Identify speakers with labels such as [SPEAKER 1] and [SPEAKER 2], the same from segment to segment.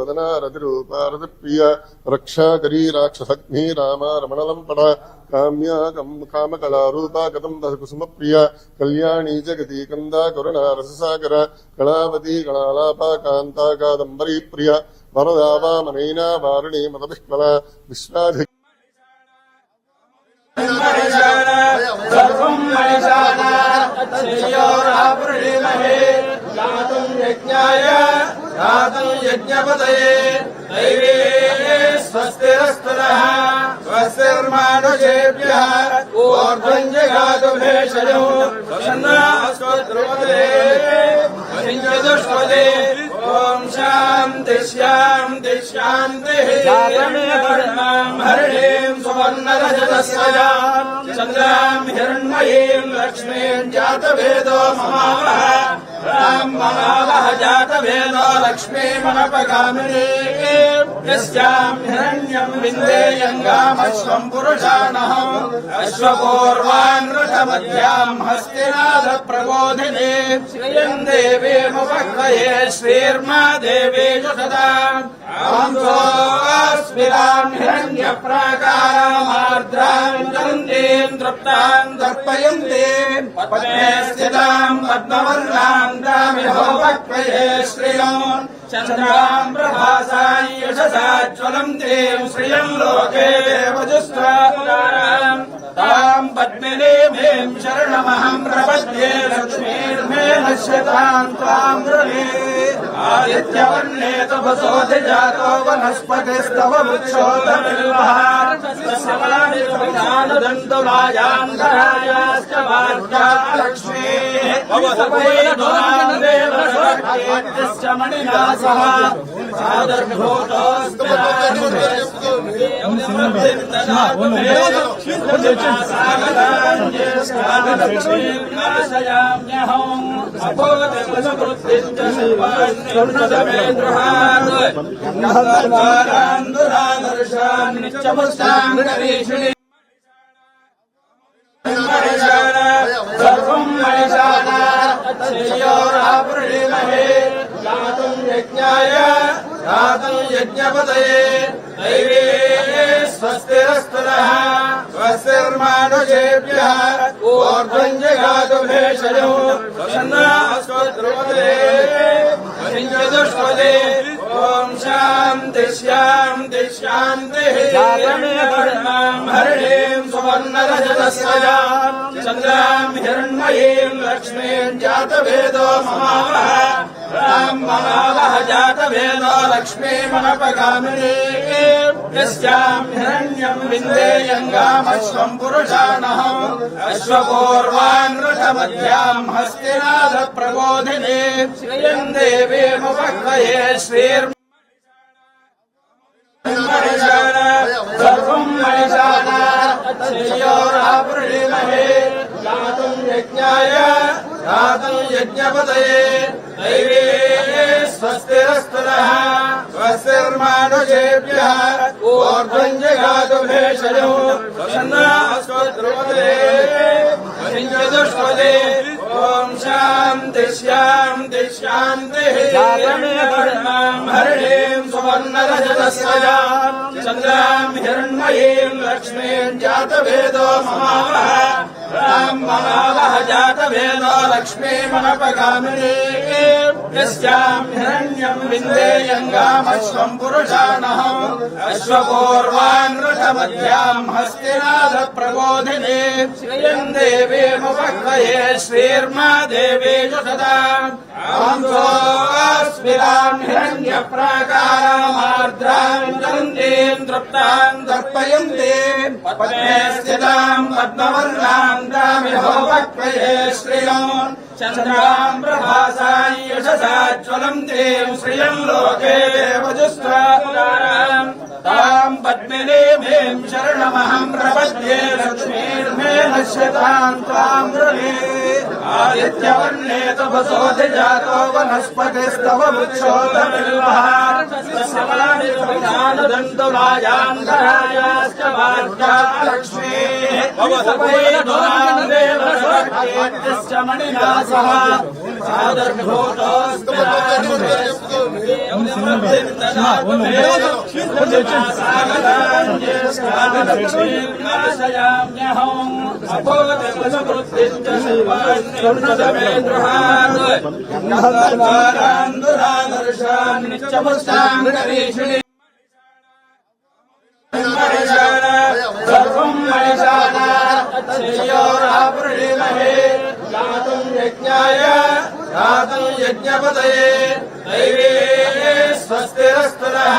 [SPEAKER 1] వదనారతిరూపారతిప్రియ రక్షాకరీ రాక్షసగ్ని రామ రమణలం పట కామ్యా కామకళారూపా కథం దశకుసుమప్రియ కళ్యాణీ జగతి కందా కరుణా రససాగర కళావతి కళాలాపా కాంతా కాదంబరీ ప్రియ వరదా వామనైనా వారుణీ మతభిష్మల విశ్వాధి
[SPEAKER 2] యజ్ఞాయ ధాతం యజ్ఞపతయే దైవే స్వస్తిరస్తదః స్వస్తిర్మానుషేభ్య ఊర్ధ్వం జగాతు భేషజం స్వసన్నాస్వద్రుపదే చతుష్పదే ఓం శాంతి శాంతి శాంతి హరిణీం సువర్ణరజతస్వయా చంద్రాం హిరణ్మయీం లక్ష్మీం జాతవేదో మమావహ ब्राह्मणावः जातवेदो लक्ष्मीमनपगामिनी यस्याम् हिरण्यम् विन्दे यङ्गामश्वम् पुरुषाणहम् अश्वपूर्वानृतमध्याम् हस्तिनादप्रबोधिने श्रियम् देवीमुपक्वये श्रीर्मा देवेषु सदा हिरण्यप्राकारमा। जलन्तीम् तृप्ताम् तर्पयन्ति पद्मे स्थिताम् पद्मवर्णाम् दामिहोपक्वये श्रियम् चन्द्राम् प्रभासाम् यशसा ज्वलन्तीम् श्रियम् लोके देवजुस्वाराम् ताम् पद्मिनीमीम् शरणमहम् प्रपद्ये लक्ष्मीर्मे नश्यताम् त्वाम् गृहे आदित्यवर्णे तपसोऽधि जातो वनस्पतिस्तव वृक्षोदमिल्वहादन्तु राजान्तरायाश्च वार्ता लक्ष्मीश्च मणिना सह ृहानुरादर्शान्नित्यपुस्ताङ्गरीषिणि सर्वं मणिशाला तच्छयोरापृणिमहे गातुं यज्ञाय गातुं यज्ञपतये दैवे स्वस्तिरस्तुनः स्वस्तिर्मानुषेभ्यः ऊर्ध्वं जगातु भेषजो स्वस्तिर्वदे वरिञ्चतुष्पदे ॐ शान्ति शान्ति शान्तिः हरिणीं सुवर्णरजतस्वजा चन्द्रां हिरण्मयीं लक्ष्मीं जातवेदो ममावः ब्राह्मणालः जातवेदो लक्ष्मीमनपगामिनी यस्याम् हिरण्यम् विन्दे यङ्गामश्वम् पुरुषाणः अश्वपूर्वान्मृतमध्याम् हस्तिनादप्रबोधिने श्रियम् देवीमुपक्वये श्रीर्म सर्वम् मणिशाना श्रियोरावृणिमहे। गातुं यज्ञाय गातुं यज्ञपतये दैवे स्वस्तिरस्तुनः स्वस्तिर्मानुषेभ्यः ऊर्ध्वं जगातु भेषजो स्वस्तिर्वदे वरिञ्चतुष्पदे ॐ शान्ति शान्ति शान्तिः हरिणीं सुवर्णरजतस्वजा चन्द्रां हिरण्मयीं लक्ष्मीं जातवेदो ममावः रां ममावः जातवेदो लक्ष्मीमनपगामिनी यस्यां हिरण्यं विन्देयङ्गामश्वं पुरुषाणहम् अश्वपूर्वान् रथमध्यां हस्तिनाथप्रबोधिनी श्रियं देवीमुपह्वये श्रीर्मा देवी च सदा स्मिराम् हिरण्यप्राकारामार्द्राम् जलन्तीम् तृप्ताम् तर्पयन्ति पद्मे स्थिताम् पद्मवर्णाम् दामिहोपक्वये श्रियम् चन्द्राम् प्रभासाम् यशसा ज्वलन्तीम् श्रियम् लोके देवजुस्वाराम् पश्यताम् त्वाम् ब्रवे आदित्यवर्णे तपसोऽधि जातो वनस्पतिस्तव वृक्षोदमिल्वहान्तरायाश्च मार्गा लक्ष्मी भवसपैर्देवश्च मणिना सह सागराञ्जेष्ठालक्ष्मीर्नाशयाम्यहम् సర్వం మహిషాణేయోరావృణీమహే గాతుం యజ్ఞాయ గాతుం యజ్ఞపతయే దైవే స్వస్తిరస్తునః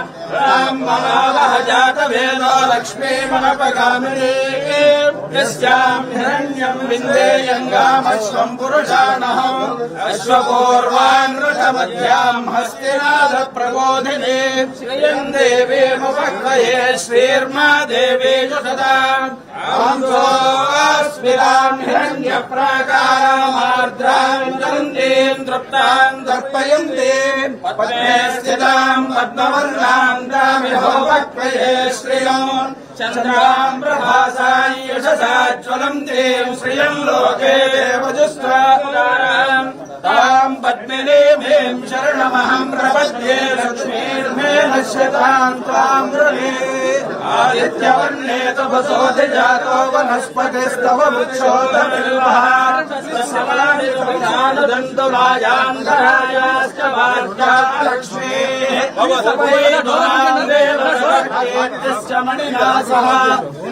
[SPEAKER 2] వసన్నాస్వద్రువదే వరించదుష్పదే ఓం శాంతి శాంతి శాంతి హరిణీం సువర్ణరజతస్వయాం చంద్రాం హిరణ్మయీం లక్ష్మీం జాతవేదో మమావహ రాం మమావహ జాతవేదో లక్ష్మీమనపగామినీ तृप्ताम् दर्पयन्ते पद्मे स्थिताम् पद्मवर्णाम् दामिभवक्वये श्रियोन् चन्द्राम् प्रभासाम् यशसा ज्वलन्ते। श्रियम् लोके वजुस्वाम् హిరణ్య ప్రాకారామార్ద్రాం జ్వలంతీం తృప్తాం దర్పయంతి పద్మే స్థితాం పద్మవర్ణాం దామిహోపక్వయే శ్రియం చంద్రాం ప్రభాసాం యశసా జ్వలంతీం శ్రియం లోకే దేవజుస్వారాం తాం పద్మినీమేం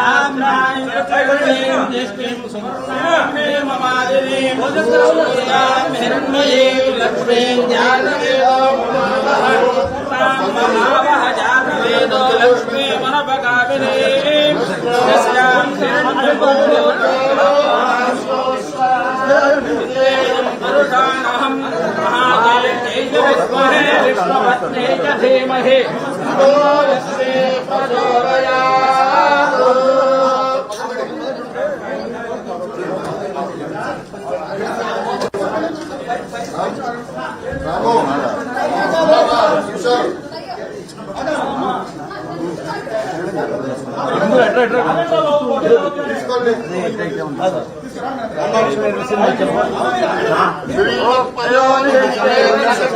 [SPEAKER 2] राम नाम हिरण्मये लक्ष्मी मनपगामिने पुरुषाणहं చ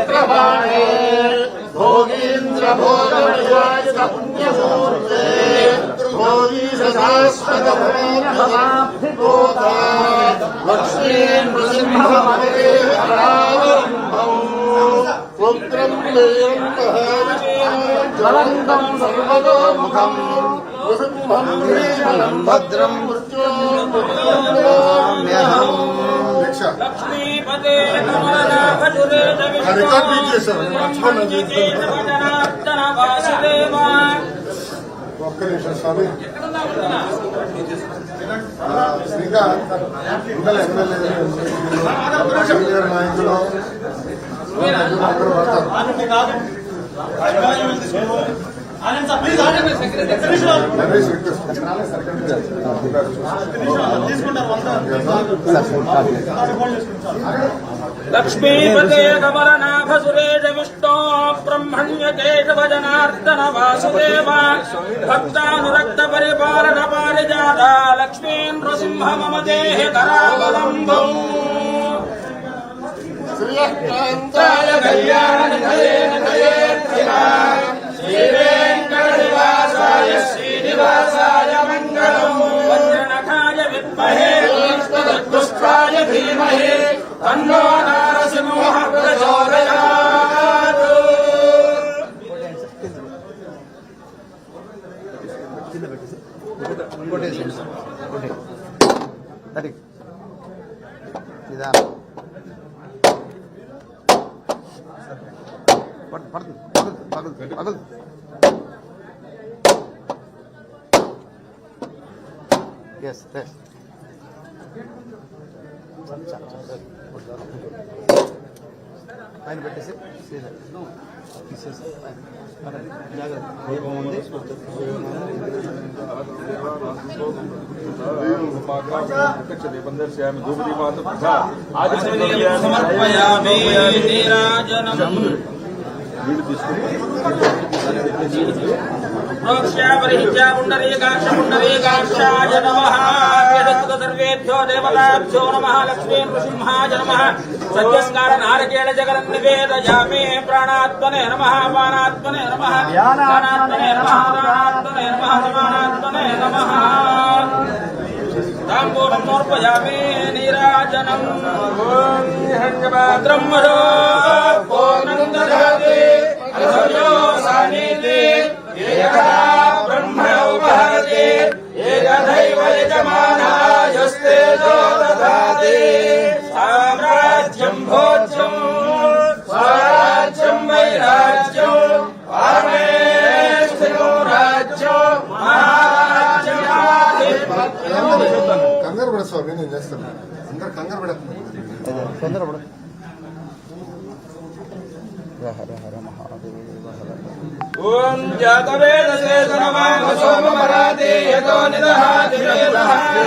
[SPEAKER 2] ధీమహి
[SPEAKER 1] భోగీంద్ర భోగ పుణ్యమూర్తే భోగీ సదాస్పద లక్ష్మీ నృసింహమదే ఉగ్రం జ్వలంతం భద్రం రికార్డ్ చేశారు ఒక్క నిమిషం స్వామి శ్రీకాంత్ మండల ఎమ్మెల్యే నాయకులు అందరూ పడతారు.
[SPEAKER 2] Anand sir, please, Anand sir, finish off. Naresh, request. लक्ष्मीपतेकमलनाभ सुरेशविष्णो ब्रह्मण्यकेशवजनार्दन Vasudev. मम देहे करावलम्बम् श्रीवेङ्कटनिवासाय श्रीनिवासाय मङ्गलम् वज्रनखाय विद्महे दुष्टाय धीमहि तन्नो
[SPEAKER 3] పైన పెట్టేసి సీదా. తీసేసి. జాగ్రత్త దీపం ఉంది.
[SPEAKER 2] समर्पयामि नीराजनम् प्रोक्ष्यापरिहित्या पुण्डरीकाक्ष पुण्डरीकाक्षाय नमः यदस्तु सर्वेभ्यो देवताभ्यो नमः लक्ष्मी नृसिंहाय नमः सत्यस्कार नारकेण जगन् निवेदयामि प्राणात्मने नमः पानात्मने नमः ध्यानात्मने नमः प्राणात्मने नमः समानात्मने नमः ताम्बूलं समर्पयामि नीराजनम् ब्रह्मणो पूर्णं ददाति असर्यो सानीति एकदा ब्रह्म उपहरति एकदैव यजमानायस्ते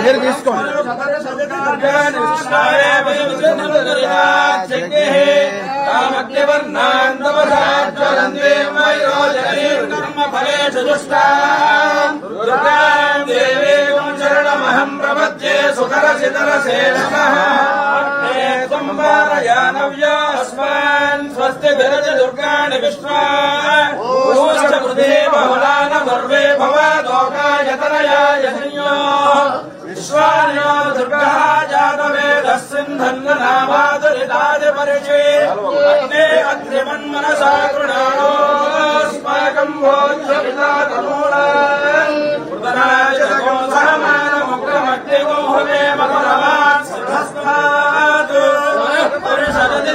[SPEAKER 3] మీరు తీసుకోండి.
[SPEAKER 2] శరణమహం ప్రపద్యే సుతరసితరసే నమః సంవారయానవ్యాస్మాన్ స్వస్తి విరజ దుర్గాణి విశ్వా ఊష్ట కృతే బహుళాన సర్వే భవదోకాయతనయాయ సంయో విశ్వాన్యో దుర్గः జాతవేదः సింధన్ననామాదురితాయ పరిచే అగ్నే అగ్నిమన్మనసా కృణానోస్మాకం భోజ్యపితా తమూలా కృతనాయ జగో సహమానముగ్రమగ్నిగో హుమే మధురమాత్ సిద్ధస్మాత్ పరిషదతి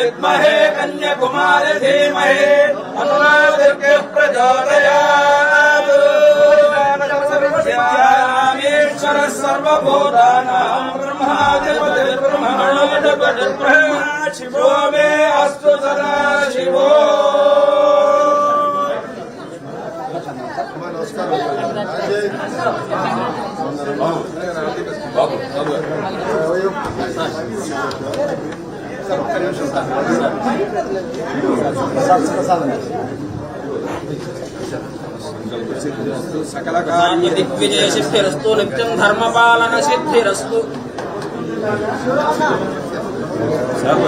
[SPEAKER 2] विद्महे कन्याकुमार धीमहे। अनुरा प्रचोदयात् ईश्वर सर्वभूतानां ब्रह्मादिपतिर्ब्रह्मणोपतिर्ब्रह्मा शिवो मे अस्तु सदा शिव సమసలో వైష్ణవే ఆద్యాయనాయ విద్మహే కన్యకుమార ధీమహే అనురాధర్గ ప్రచోదయాత్ సర్వస్యామీశ్వర సర్వభూతానాం బ్రహ్మాధిపతి బ్రహ్మణోధిపతి బ్రహ్మ శివో మే అస్తు సదా శివో దిగ్విజయ సిద్ధిరస్తు. నిత్యం ధర్మపాలన సిద్ధిరస్తు
[SPEAKER 3] సార్.